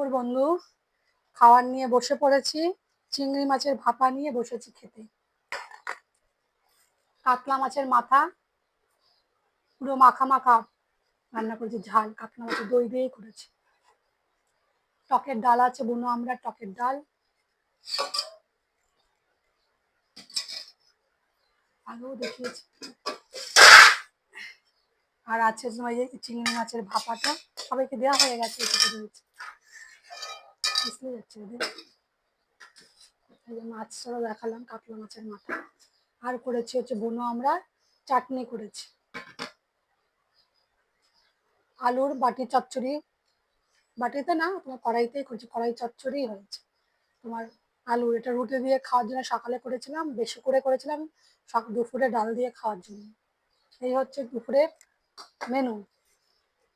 দুপুর বন্ধু, খাওয়ার নিয়ে বসে পড়েছি, চিংড়ি মাছের ভাপা নিয়ে বসেছি খেতে। কাতলা মাছের মাথা, পুরো মাখা মাখা রান্না করেছি, ঝাল, কাতলা মাছের দই দিয়েই করেছি। টকের ডাল আছে বুনো আমরা, টকের ডাল। আগেও দেখিয়েছি। আর আছে তোমার চিংড়ি মাছের ভাপাটা, সবাইকে দেওয়া হয়ে গেছে রয়েছে বুঝতে যাচ্ছে ওদের। এই যে মাছটাও দেখালাম কাতলা মাছের মাথা। আর করেছি হচ্ছে বুনো আমরা চাটনি করেছি। আলুর বাটি চচ্চড়ি। বাটিতে না, তোমার কড়াইতেই করেছি, কড়াই চচ্চড়ি হয়েছে। তোমার আলু এটা রুটি দিয়ে খাওয়ার জন্য সকালে করেছিলাম বেশি করে করেছিলাম দুপুরে ডাল দিয়ে খাওয়ার জন্য। এই হচ্ছে দুপুরের মেনু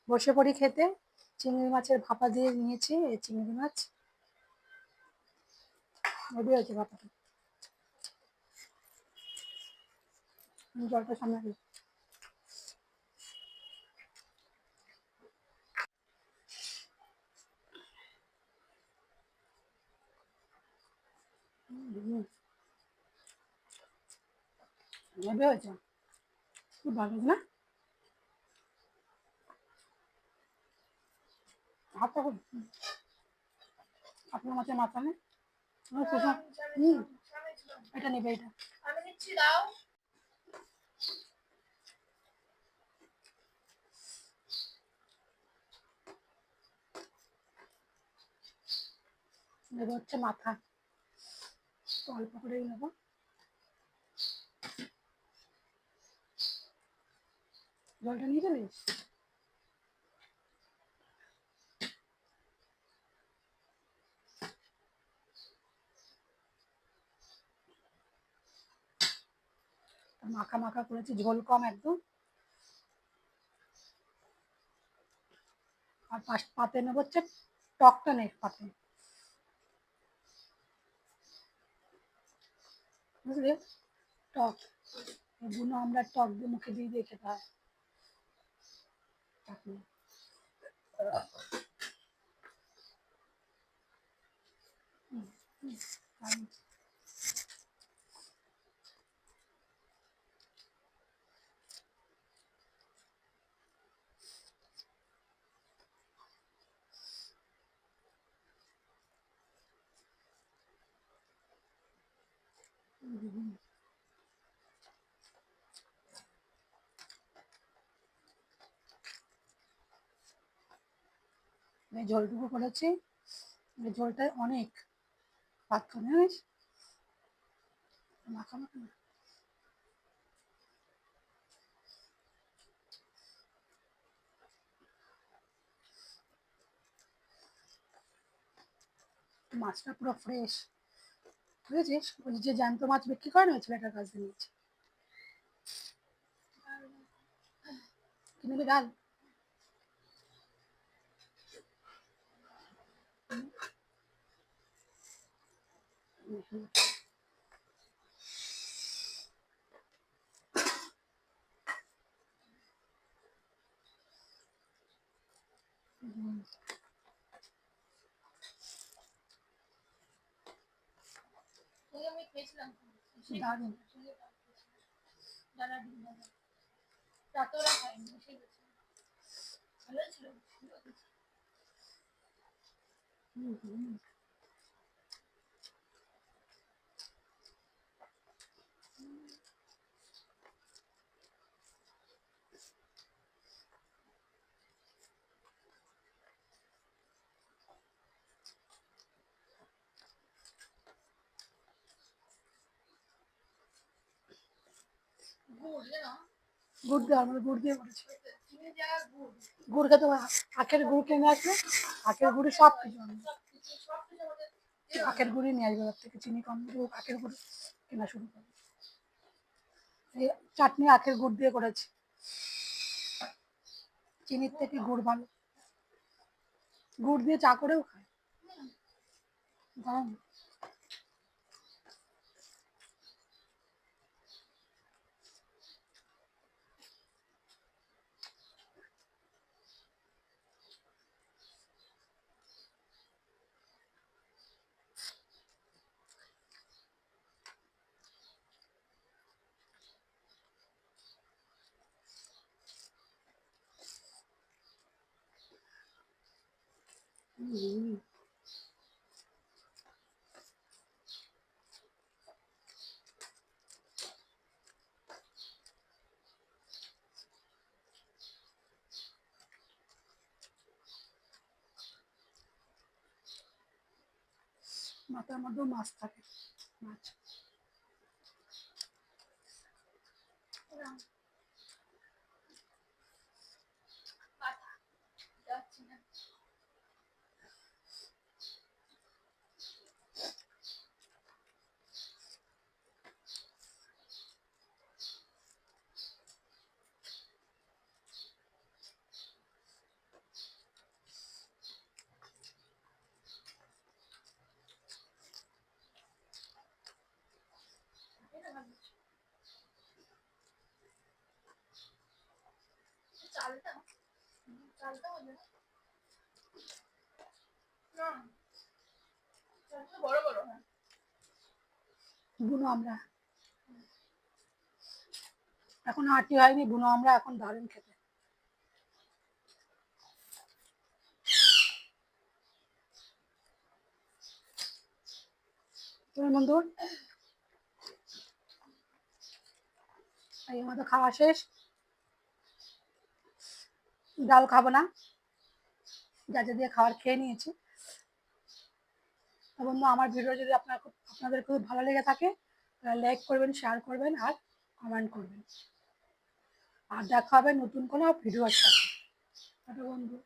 বসে পড়ি খেতে, চিংড়ি মাছের ভাপা দিয়ে নিয়েছি, এই চিংড়ি মাছ। রেডি হয়েছে ভাপাটা আমি জলটা সামনে দিই। হুম। হেভি হয়েছে খুব ভালো হয়েছে না হাতটা খুব আপনার মাছের মাথা নেই আমার কুসুম হুম এটা নেবে এটা। আমি নিচ্ছি দাও। নেব হচ্ছে মাথা। অল্প করেই নেব। জলটা নিয়ে যাবি মাখা মাখা করেছি, ঝোল কম একদম। আর পাশ পাতে নেব হচ্ছে টকটা নেই পাতে। বুঝলি? টক। এগুলো আমরা টক দিয়ে মুখে দিয়ে দিয়ে খেতে হয়। চাটনি। ঝোলটুকু করেছি ঝোলটায় অনেক মাখা মাছটা পুরো ফ্রেশ বুঝেছিস? ওই যে জ্যান্ত মাছ বিক্রি করে না? ওই ছেলেটার কাছ নিয়েছি কিনে ডাল। হুম। দারুণ। দাদা রাতওরা খাইনি এসে গেছে। ভালো ছিল হুম, হুম। গুড় গুড় দিয়ে গুড় দিয়ে করেছি। গুড় খেতে আখের গুড় কিনে আসলে আখের গুড়ি সব কিছু আখের গুড়ি নিয়ে আসবে ওর থেকে চিনি কম দিয়ে আখের গুড় কেনা শুরু করবে। এই চাটনি আখের গুড় দিয়ে করেছি। চিনির থেকে গুড় ভালো। গুড় দিয়ে চা করেও খায়। হুম। মাথার মধ্যেও মাছ থাকে মাছ রাম। পাতা যাচ্ছি না এটা ভাবছি। চালটা চালটা হবে না না চালটা বড় বড় হ্যাঁ বুনো আমরা। এখন আটি হয়নি, বুনো আমরা, এখন দারুণ খেতে। তোমার বন্ধু এই আমাদের খাওয়া শেষ। ডাল খাব না। যা যা দিয়ে খাবার খেয়ে নিয়েছি। বন্ধু, আমার ভিডিও যদি আপনার আপনাদের খুব ভালো লেগে থাকে, তাহলে লাইক করবেন শেয়ার করবেন আর কমেন্ট করবেন। আর দেখা হবে নতুন কোনো ভিডিওর সাথে। বন্ধু।